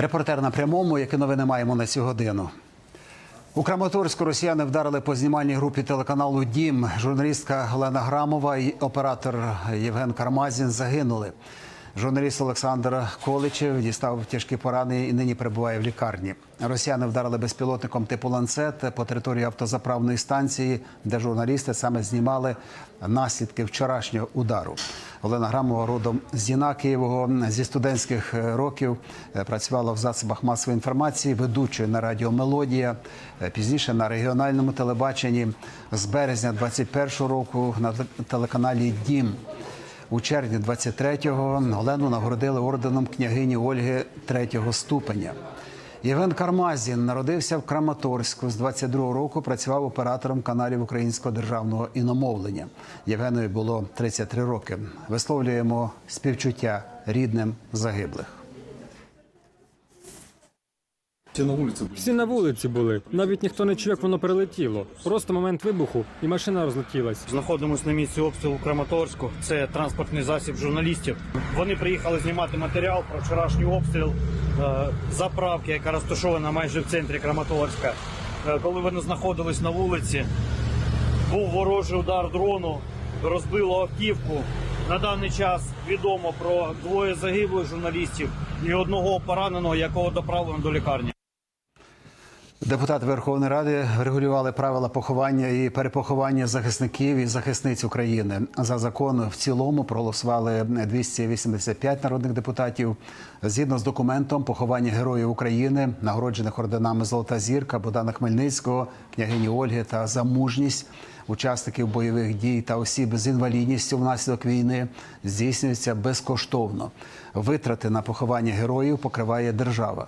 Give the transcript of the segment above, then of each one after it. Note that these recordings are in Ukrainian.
Репортер на прямому, які новини маємо на цю годину. У Краматорську росіяни вдарили по знімальній групі телеканалу Дім. Журналістка Олена Грамова і оператор Євген Кармазін загинули. Журналіст Олександр Количев дістав тяжкі поранення і нині перебуває в лікарні. Росіяни вдарили безпілотником типу ланцет по території автозаправної станції, де журналісти саме знімали наслідки вчорашнього удару. Олена Грамова родом з Єнакієвого зі студентських років е, працювала в засобах масової інформації, ведучою на радіо Мелодія. Е, Пізніше на регіональному телебаченні з березня 21-го року на телеканалі Дім. У червні 23-го Олену нагородили орденом княгині Ольги третього ступеня. Євген Кармазін народився в Краматорську. З 22-го року працював оператором каналів Українського державного іномовлення. Євгенові було 33 роки. Висловлюємо співчуття рідним загиблих. Все на вулиці були. Всі на вулиці були. Навіть ніхто не чув, як воно прилетіло. Просто момент вибуху, і машина розлетілась. Знаходимось на місці обстрілу Краматорську. Це транспортний засіб журналістів. Вони приїхали знімати матеріал про вчорашній обстріл е, заправки, яка розташована майже в центрі Краматорська. Е, коли вони знаходились на вулиці, був ворожий удар дрону, розбило автівку. На даний час відомо про двоє загиблих журналістів і одного пораненого, якого доправлено до лікарні. Депутати Верховної Ради регулювали правила поховання і перепоховання захисників і захисниць України. За закон в цілому проголосували 285 народних депутатів. Згідно з документом, поховання героїв України, нагороджених орденами Золота зірка, Богдана Хмельницького, княгині Ольги та за мужність учасників бойових дій та осіб з інвалідністю внаслідок війни здійснюється безкоштовно. Витрати на поховання героїв покриває держава.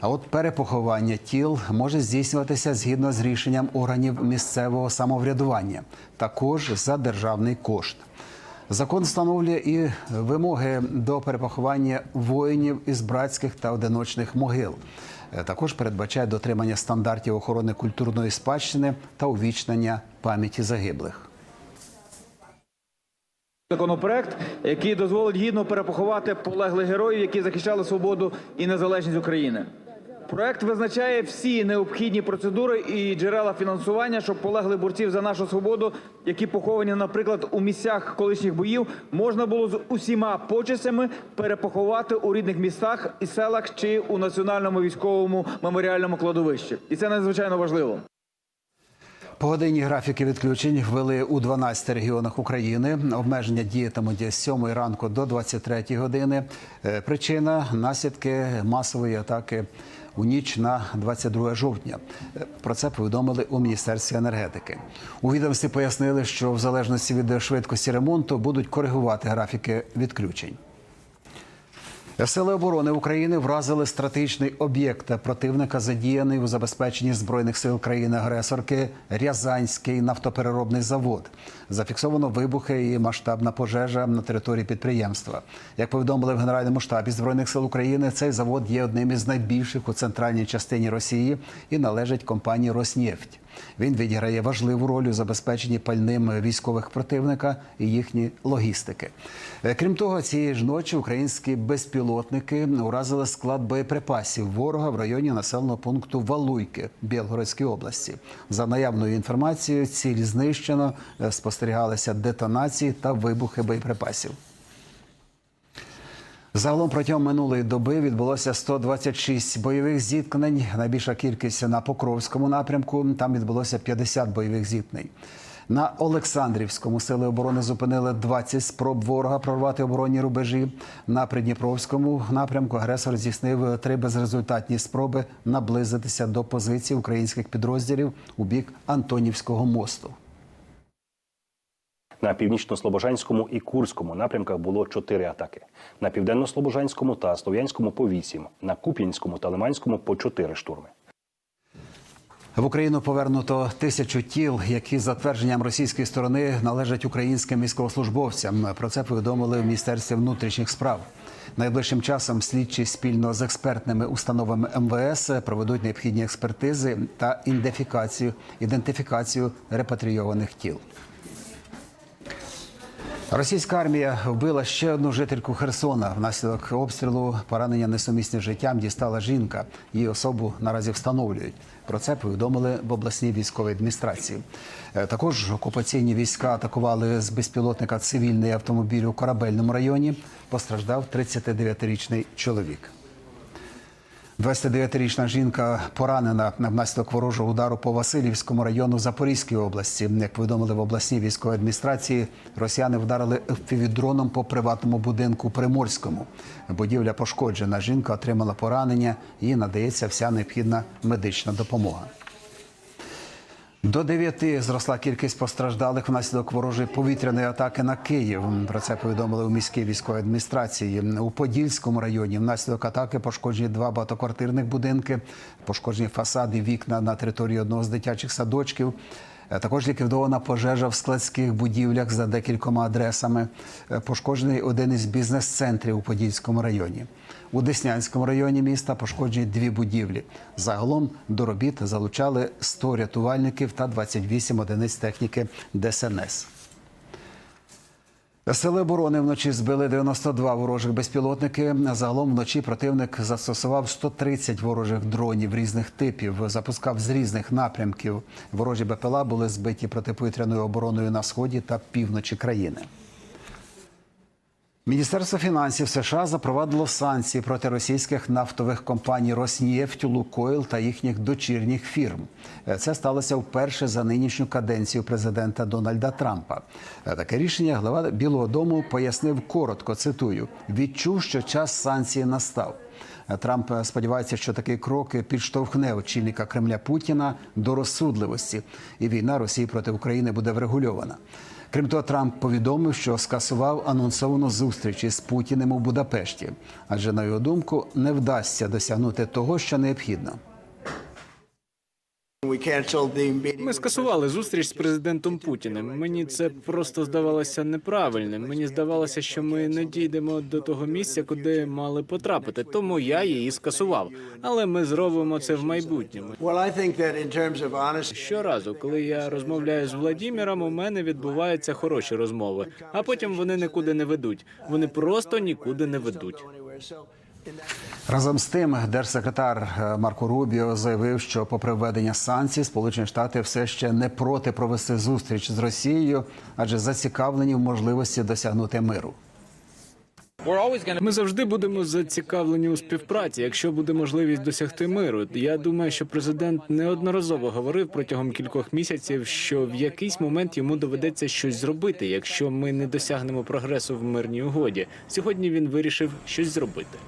А от перепоховання тіл може здійснюватися згідно з рішенням органів місцевого самоврядування, також за державний кошт. Закон встановлює і вимоги до перепоховання воїнів із братських та одиночних могил. Е, Також передбачає дотримання стандартів охорони культурної спадщини та увічнення пам'яті загиблих. Законопроект, який дозволить гідно перепоховати полеглих героїв, які захищали свободу і незалежність України. Проект визначає всі необхідні процедури і джерела фінансування, щоб полеглих борців за нашу свободу, які поховані, наприклад, у місцях колишніх боїв, можна було з усіма почестями перепоховати у рідних містах і селах чи у національному військовому меморіальному кладовищі. І це надзвичайно важливо. Погодинні графіки відключень ввели у 12 регіонах України. Обмеження діятимуть з 7 ранку до 23 години. Е, Причина наслідки масової атаки у ніч на 22 жовтня. Е, Про це повідомили у міністерстві енергетики. У відомстві пояснили, що в залежності від швидкості ремонту будуть коригувати графіки відключень. Сили оборони України вразили стратегічний об'єкт противника, задіяний у забезпеченні збройних сил країни-агресорки Рязанський нафтопереробний завод. Зафіксовано вибухи і масштабна пожежа на території підприємства. Як повідомили в Генеральному штабі збройних сил України, цей завод є одним із найбільших у центральній частині Росії і належить компанії Роснефть. Він відіграє важливу роль у забезпеченні пальним військових противника і їхні логістики. Е, Крім того, цієї ж ночі українські безпілотники уразили склад боєприпасів ворога в районі населеного пункту Валуйки Білгородської області. За наявною інформацією, ціль знищено, е, спостерігалися детонації та вибухи боєприпасів. Загалом протягом минулої доби відбулося 126 бойових зіткнень. Найбільша кількість на Покровському напрямку. Там відбулося 50 бойових зіткнень. На Олександрівському сили оборони зупинили 20 спроб ворога прорвати оборонні рубежі. На Придніпровському напрямку агресор здійснив три безрезультатні спроби наблизитися до позицій українських підрозділів у бік Антонівського мосту. На північно-слобожанському і Курському напрямках було чотири атаки. На південно-слобожанському та Слов'янському по вісім, на Куп'янському та Лиманському по чотири штурми. В Україну повернуто тисячу тіл, які за твердженням російської сторони належать українським військовослужбовцям. Про це повідомили в міністерстві внутрішніх справ. Найближчим часом слідчі спільно з експертними установами МВС проведуть необхідні експертизи та ідентифікацію, репатрійованих тіл. Російська армія вбила ще одну жительку Херсона. Внаслідок обстрілу поранення несумісні з життям дістала жінка. Її особу наразі встановлюють. Про це повідомили в обласній військовій адміністрації. Е, Також окупаційні війська атакували з безпілотника цивільний автомобіль у корабельному районі. Постраждав 39-річний чоловік. 29-річна жінка поранена внаслідок ворожого удару по Васильівському району Запорізької області. Як повідомили в обласній військовій адміністрації, росіяни вдарили півдроном по приватному будинку Приморському. Будівля пошкоджена. Жінка отримала поранення. Їй надається вся необхідна медична допомога. До дев'яти зросла кількість постраждалих внаслідок ворожої повітряної атаки на Київ. Про це повідомили у міській військовій адміністрації. У Подільському районі внаслідок атаки пошкоджені два багатоквартирних будинки, пошкоджені фасади, вікна на території одного з дитячих садочків. Е, Також ліквідована пожежа в складських будівлях за декількома адресами. Е, Пошкоджений один із бізнес-центрів у Подільському районі. У Деснянському районі міста пошкоджені дві будівлі. Загалом до робіт залучали 100 рятувальників та 28 одиниць техніки ДСНС. Сили оборони вночі збили 92 ворожих безпілотники. Загалом вночі противник застосував 130 ворожих дронів різних типів, запускав з різних напрямків. Ворожі БПЛА були збиті протиповітряною обороною на сході та півночі країни. Міністерство фінансів США запровадило санкції проти російських нафтових компаній «Роснефть», «Лукойл» та їхніх дочірніх фірм. Е, Це сталося вперше за нинішню каденцію президента Дональда Трампа. Е, Таке рішення глава Білого Дому пояснив коротко. Цитую: відчув, що час санкцій настав. Е, Трамп сподівається, що такий крок підштовхне очільника Кремля Путіна до розсудливості, і війна Росії проти України буде врегульована. Крім того, Трамп повідомив, що скасував анонсовану зустріч із Путіним у Будапешті, адже на його думку не вдасться досягнути того, що необхідно. Ми скасували зустріч з президентом Путіним. Мені це просто здавалося неправильним. Мені здавалося, що ми не дійдемо до того місця, куди мали потрапити. Тому я її скасував. Але ми зробимо це в майбутньому. Щоразу, коли я розмовляю з Владіміром, у мене відбуваються хороші розмови, а потім вони нікуди не ведуть. Вони просто нікуди не ведуть. Разом з тим, держсекретар е, Марко Рубіо заявив, що попри введення санкцій, Сполучені Штати все ще не проти провести зустріч з Росією, адже зацікавлені в можливості досягнути миру. Ми завжди будемо зацікавлені у співпраці, якщо буде можливість досягти миру. Я думаю, що президент неодноразово говорив протягом кількох місяців, що в якийсь момент йому доведеться щось зробити, якщо ми не досягнемо прогресу в мирній угоді. Сьогодні він вирішив щось зробити.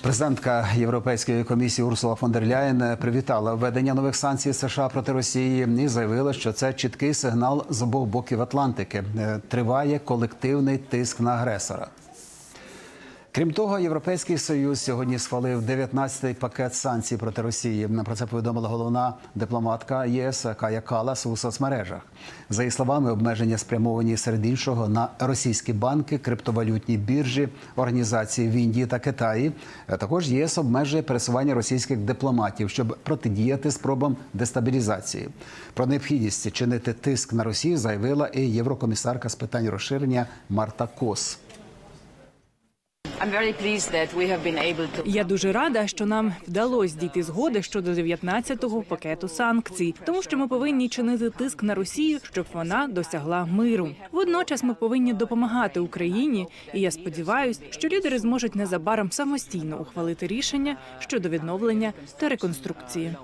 Президентка Європейської комісії Урсула фон дер Ляєн привітала введення нових санкцій США проти Росії і заявила, що це чіткий сигнал з обох боків Атлантики. Е, Триває колективний тиск на агресора. Крім того, Європейський союз сьогодні схвалив 19-й пакет санкцій проти Росії. Про це повідомила головна дипломатка ЄС Кая Калас у соцмережах. За її словами, обмеження спрямовані серед іншого на російські банки, криптовалютні біржі, організації в Індії та Китаї. Також ЄС обмежує пересування російських дипломатів, щоб протидіяти спробам дестабілізації. Про необхідність чинити тиск на Росію заявила і єврокомісарка з питань розширення Марта Кос. Я дуже рада, що нам вдалося дійти згоди щодо 19-го пакету санкцій, тому що ми повинні чинити тиск на Росію, щоб вона досягла миру. Водночас ми повинні допомагати Україні, і я сподіваюся, що лідери зможуть незабаром самостійно ухвалити рішення щодо відновлення та реконструкції.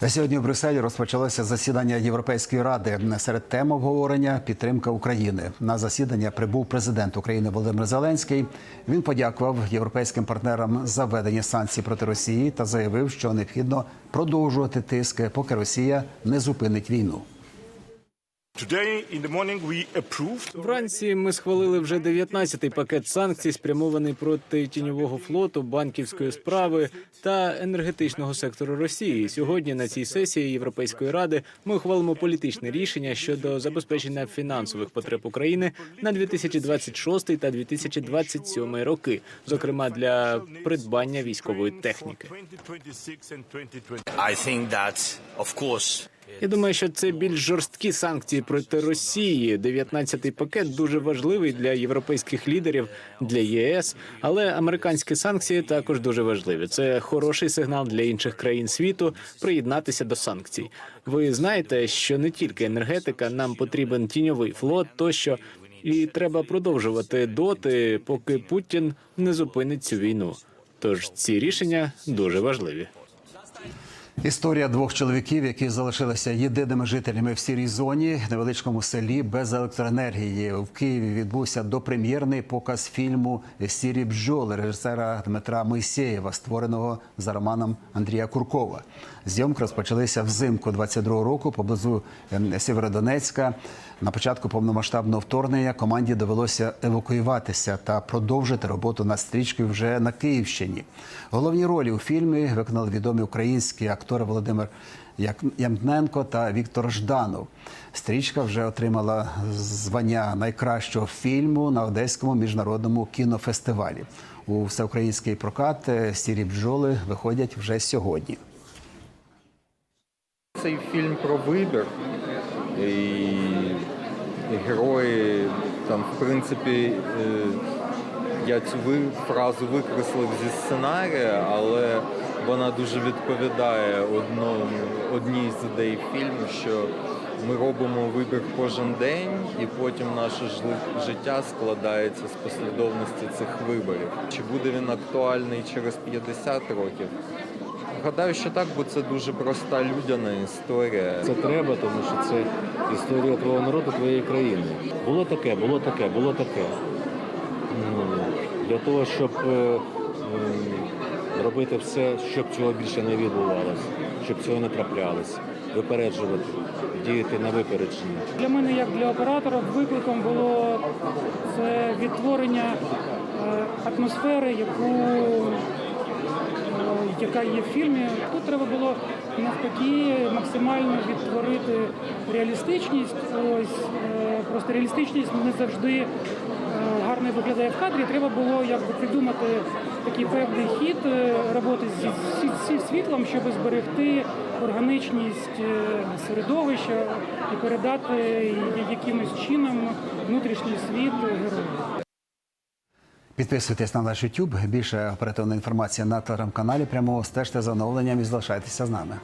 Сьогодні в Брюсселі розпочалося засідання Європейської ради. Серед тем обговорення підтримка України. На засідання прибув президент України Володимир Зеленський. Він подякував європейським партнерам за введення санкцій проти Росії та заявив, що необхідно продовжувати тиск, поки Росія не зупинить війну. Вранці ми схвалили вже 19-й пакет санкцій, спрямований проти тіньового флоту, банківської справи та енергетичного сектору Росії. Сьогодні на цій сесії Європейської ради ми ухвалимо політичне рішення щодо забезпечення фінансових потреб України на 2026 та 2027 роки, зокрема для придбання військової техніки. 2026 and 2020. I think that, of course, Я думаю, що це більш жорсткі санкції проти Росії. 19-й пакет дуже важливий для європейських лідерів, для ЄС. Але американські санкції також дуже важливі. Це хороший сигнал для інших країн світу приєднатися до санкцій. Ви знаєте, що не тільки енергетика, нам потрібен тіньовий флот, тощо. І треба продовжувати доти, поки Путін не зупинить цю війну. Тож ці рішення дуже важливі. Історія двох чоловіків, які залишилися єдиними жителями в сірій зоні, невеличкому селі без електроенергії. В Києві відбувся допрем'єрний показ фільму Сірі бджоли режисера Дмитра Мойсєєва, створеного за романом Андрія Куркова. Зйомки розпочалися взимку 22-го року поблизу ем, Сєвєродонецька. На початку повномасштабного вторгнення команді довелося евакуюватися та продовжити роботу над стрічкою вже на Київщині. Головні ролі у фільмі виконали відомі українські актори Володимир Як- Ямкненко та Віктор Жданов. Стрічка вже отримала звання найкращого фільму на Одеському міжнародному кінофестивалі. У всеукраїнський прокат е, сірі бджоли виходять вже сьогодні. Цей фільм про вибір. І герої там, в принципі, е, я цю фразу викреслив зі сценарія, але вона дуже відповідає одному, одній з ідей фільму, що ми робимо вибір кожен день, і потім наше життя складається з послідовності цих виборів. Чи буде він актуальний через 50 років? Гадаю, що так, бо це дуже проста людяна історія. Це треба, тому що це історія твого народу, твоєї країни. Було таке, було таке, було таке. Для того, щоб е, робити все, щоб цього більше не відбувалося, щоб цього не траплялося, випереджувати, діяти на випередження. Для мене, як для оператора, викликом було це відтворення е, атмосфери, яку, е, яка є в фільмі. Тут треба було навпаки максимально відтворити реалістичність. Ось просто реалістичність не завжди гарно виглядає в кадрі. Треба було якби придумати такий певний хід е, роботи зі, світлом, щоб зберегти органічність е, середовища і передати якимось чином внутрішній світ героїв. Підписуйтесь на наш YouTube. Більше оперативної інформації на телеграм-каналі. Прямо стежте за оновленням і залишайтеся з нами.